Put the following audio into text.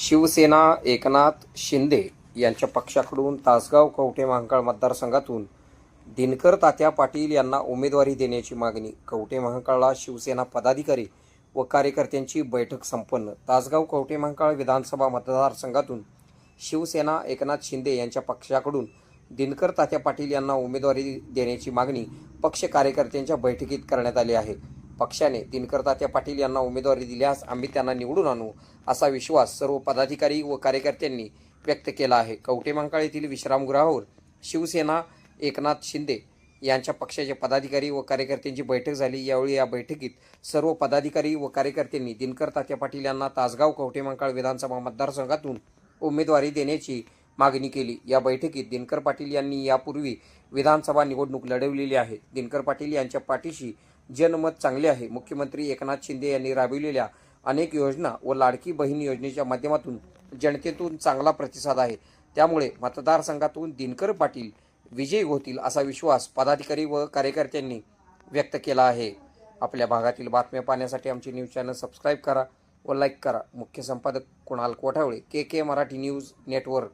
शिवसेना एकनाथ शिंदे यांच्या पक्षाकडून तासगाव कवठे महांकाळ मतदारसंघातून दिनकर तात्या पाटील यांना उमेदवारी देण्याची मागणी. कवठे महांकाळला शिवसेना पदाधिकारी व कार्यकर्त्यांची बैठक संपन्न. तासगाव कवठे महांकाळ विधानसभा मतदारसंघातून शिवसेना एकनाथ शिंदे यांच्या पक्षाकडून दिनकर तात्या पाटील यांना उमेदवारी देण्याची मागणी पक्ष कार्यकर्त्यांच्या बैठकीत करण्यात आली आहे. पक्षाने दिनकरतात्या पाटील यांना उमेदवारी दिल्यास आम्ही त्यांना निवडून आणू असा विश्वास सर्व पदाधिकारी व कार्यकर्त्यांनी व्यक्त केला आहे. कवठे येथील विश्रामगृहावर शिवसेना एकनाथ शिंदे यांच्या पक्षाचे पदाधिकारी व कार्यकर्त्यांची बैठक झाली. यावेळी या बैठकीत सर्व पदाधिकारी व कार्यकर्त्यांनी दिनकर तात्या पाटील यांना तासगाव कवठे विधानसभा मतदारसंघातून उमेदवारी देण्याची मागणी केली. या बैठकीत दिनकर पाटील यांनी यापूर्वी विधानसभा निवडणूक लढवलेली आहे. दिनकर पाटील यांच्या पाठीशी जनमत चांगले आहे. मुख्यमंत्री एकनाथ शिंदे यांनी राबविलेल्या अनेक योजना व लाडकी बहीण योजनेच्या माध्यमातून जनतेतून चांगला प्रतिसाद आहे. त्यामुळे मतदारसंघातून दिनकर पाटील विजयी होतील असा विश्वास पदाधिकारी व कार्यकर्त्यांनी व्यक्त केला आहे. आपल्या भागातील बातम्या पाहण्यासाठी आमचे न्यूज चॅनल सबस्क्राईब करा व लाईक करा. मुख्य संपादक Kunal Kothawale K K Marathi news network.